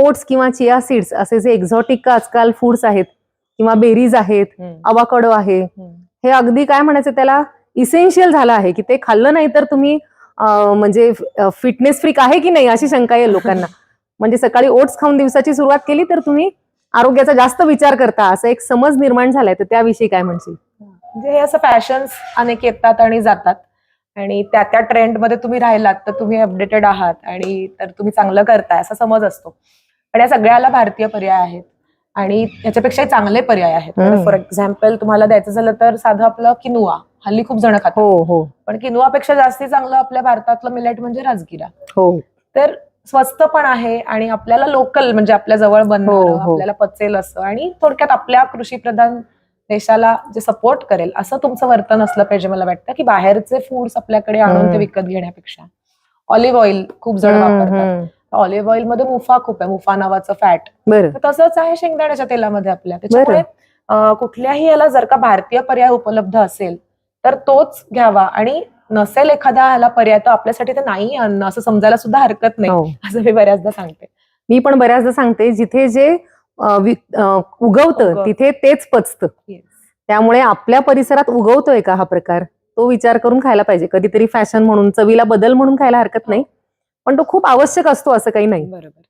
Oats किंवा chia seeds असे जे एक्झॉटिक आजकाल फूड्स आहेत किंवा बेरीज आहेत अवाकडो आहे. हे अगदी काय म्हणायचं त्याला इसेन्शियल झालं आहे की ते खाल्लं नाही तर तुम्ही म्हणजे फिटनेस फ्रीक आहे की नाही अशी शंका येईल लोकांना. म्हणजे सकाळी ओट्स खाऊन दिवसाची सुरुवात केली तर तुम्ही आरोग्याचा जास्त विचार करता असं एक समज निर्माण झालाय. तर त्याविषयी काय म्हणशील? म्हणजे हे असं फॅशन्स अनेक येतात आणि जातात. आणि त्या त्या ट्रेंडमध्ये तुम्ही राहिलात तर तुम्ही अपडेटेड आहात आणि तर तुम्ही चांगलं करताय असा समज असतो. पण या सगळ्याला भारतीय पर्याय आहेत. आणि याच्यापेक्षाही चांगले पर्याय आहेत. फॉर एक्झाम्पल तुम्हाला द्यायचं झालं तर साधं आपलं किनुआ. हल्ली खूप जण खातात. हो हो. पण किनुआपेक्षा जास्ती चांगलं आपल्या भारतातलं मिलेट म्हणजे राजगिरा. हो. तर स्वस्त पण आहे आणि आपल्याला लोकल म्हणजे आपल्या जवळ बनणार हो, हो. आपल्याला पचेल असं. आणि थोडक्यात आपल्या कृषी प्रधान देशाला जे सपोर्ट करेल असं तुमचं वर्तन असलं पाहिजे मला वाटतं की बाहेरचे फूड्स आपल्याकडे आणून. ते विकत घेण्यापेक्षा. ऑलिव्ह ऑइल खूप जण वापरतात. ऑलिव्ह ऑइलमध्ये मुफा खूप आहे मुफा नावाचं फॅट बरं. तर तसंच आहे शेंगदाण्याच्या तेलामध्ये आपल्या. त्याच्यामुळे कुठल्याही याला जर का भारतीय पर्याय उपलब्ध असेल तर तोच घ्यावा. आणि नसेल एखादा ह्याला पर्याय तर आपल्यासाठी ते नाही अन्न असं समजायला सुद्धा हरकत नाही हो. असं मी बऱ्याचदा सांगते. मी पण बऱ्याचदा सांगते जिथे जे उगवतं उगवतं. तिथे तेच पचतं. त्यामुळे आपल्या परिसरात उगवतोय का हा प्रकार? तो विचार करून खायला पाहिजे. कधीतरी फॅशन म्हणून चवीला बदल म्हणून खायला हरकत नाही. पण तो खूप आवश्यक असतो असं काही नाही. बरोबर.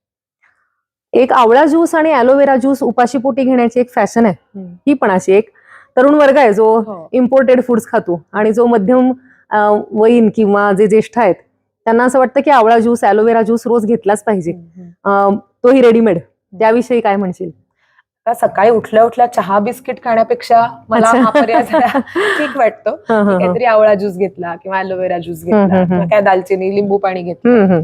एक आवळा ज्यूस आणि ॲलोवेरा ज्यूस उपाशीपोटी घेण्याची एक फॅशन आहे. ही पण अशी एक तरुण वर्ग आहे जो हो. इम्पोर्टेड फूड्स खातो आणि जो मध्यम वयीन किंवा जे ज्येष्ठ आहेत त्यांना असं वाटतं की आवळा ज्यूस ॲलोवेरा ज्यूस रोज घेतलाच पाहिजे. तोही रेडीमेड त्याविषयी काय म्हणशील? आता सकाळी उठल्या उठल्या चहा बिस्किट खाण्यापेक्षा मला. हा पर्याय ठीक वाटतो. हं, हं, हं. काहीतरी आवळा ज्यूस घेतला किंवा अलोवेरा ज्यूस घेतला किंवा काय दालचिनी लिंबू पाणी घेतलं.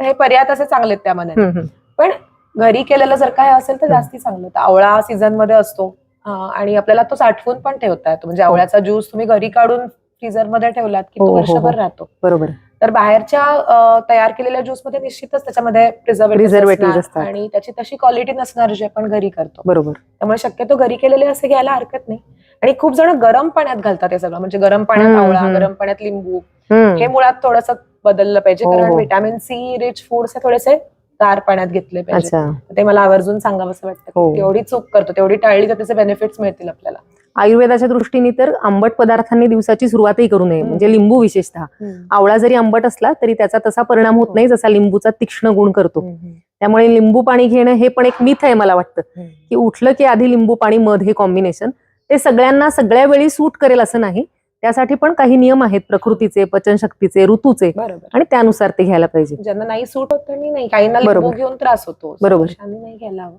हे पर्याय तसे चांगले आहेत त्या मनाने. हम्म, हम्म. पण घरी केलेलं जर काय असेल तर जास्ती चांगलं तर आवळा सीझनमध्ये असतो. आणि आपल्याला तो साठवून पण ठेवता येतो. म्हणजे आवळ्याचा ज्यूस तुम्ही घरी काढून फ्रीझरमध्ये ठेवलात की हो, तो हो, हो. वर्षभर राहतो. बरोबर. तर बाहेरच्या तयार केलेल्या ज्यूसमध्ये निश्चितच त्याच्यामध्ये प्रिझर्वेटिव्ह असतात. आणि त्याची तशी क्वालिटी नसणार जे आपण घरी करतो बरोबर त्यामुळे शक्यतो घरी केलेले असे घ्यायला हरकत नाही आणि खूप जण गरम पाण्यात घालतात हे सगळं म्हणजे गरम पाण्यात आवळा. गरम पाण्यात लिंबू. हे मुळात थोडंसं बदललं पाहिजे हो, कारण. व्हिटॅमिन सी रिच फूड्स हे थोडेसे गार पाण्यात घेतले पाहिजे ते मला आवर्जून सांगावं असं वाटतं हो. तेवढी चूक करतो तेवढी टाळली तर त्याचे बेनिफिट्स मिळतील आपल्याला आयुर्वेदाच्या दृष्टीने तर आंबट पदार्थांनी दिवसाची सुरुवातही करू नये. म्हणजे लिंबू विशेषतः. आवळा जरी आंबट असला तरी त्याचा तसा परिणाम होत हो. नाही जसा लिंबूचा तीक्ष्ण गुण करतो. त्यामुळे लिंबू पाणी घेणं हे पण एक मिथ आहे मला वाटतं की उठलं की आधी लिंबू पाणी मध हे कॉम्बिनेशन ते सगळ्यांना सगळ्या वेळी सूट करेल असं नाही. त्यासाठी पण काही नियम आहेत प्रकृतीचे पचनशक्तीचे ऋतूचे आणि त्यानुसार ते घ्यायला पाहिजे. ज्यांना नाही सूट होत नाही काहींना बरोबर. घेऊन त्रास होतो. बरोबर. घ्यायला हवं.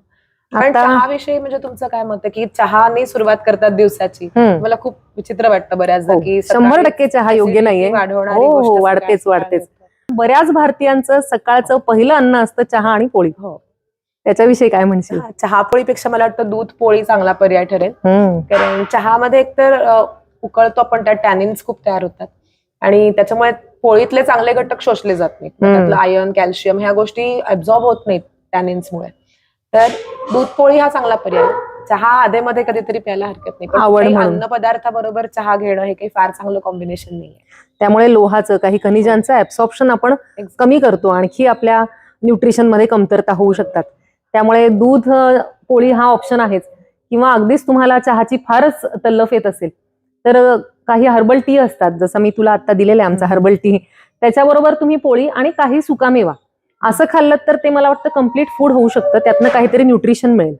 पण चहाविषयी म्हणजे तुमचं काय मत आहे की चहाने सुरुवात करतात दिवसाची. मला खूप विचित्र वाटतं बऱ्याचदा हो. की शंभर टक्के चहा योग्य नाहीये वाढवणारी हो, हो, वाढतेच, वाढतेच. बऱ्याच भारतीयांचं सकाळचं पहिलं अन्न असतं चहा आणि पोळी हो त्याच्याविषयी काय म्हणशील चहा- चहापोळीपेक्षा मला वाटतं दूध पोळी चांगला पर्याय ठरेल. कारण चहामध्ये एकतर उकळतो आपण त्यात टॅनिन्स खूप तयार होतात आणि त्याच्यामुळे पोळीतले चांगले घटक शोषले जात नाहीत. त्यातलं आयर्न कॅल्शियम ह्या गोष्टी ऍब्झॉर्ब होत नाहीत टॅनिन्समुळे तर दूध पोळी हा चांगला पर्याय. चहा आधेमध्ये कधीतरी प्यायला हरकत नाही. पण आवड काही म्हणून. अन्न पदार्थाबरोबर चहा घेणं हे काही फार चांगलं कॉम्बिनेशन नाहीये. त्यामुळे लोहाचं काही खनिजांचं ऍब्सॉर्प्शन आपण कमी करतो. आणखी आपल्या न्यूट्रिशनमध्ये कमतरता होऊ शकतात. त्यामुळे दूध अ, पोळी हा ऑप्शन आहेच. किंवा अगदीच तुम्हाला चहाची फारच तल्लफ येत असेल तर अ, काही हर्बल टी असतात. जसं मी तुला आता दिलेलं आहे आमचा हर्बल टी त्याच्याबरोबर तुम्ही पोळी आणि काही सुकामेवा. असं खाल्लं तर ते मला वाटतं कंप्लीट फूड होऊ शकतं. त्यातनं काहीतरी न्यूट्रिशन मिळेल.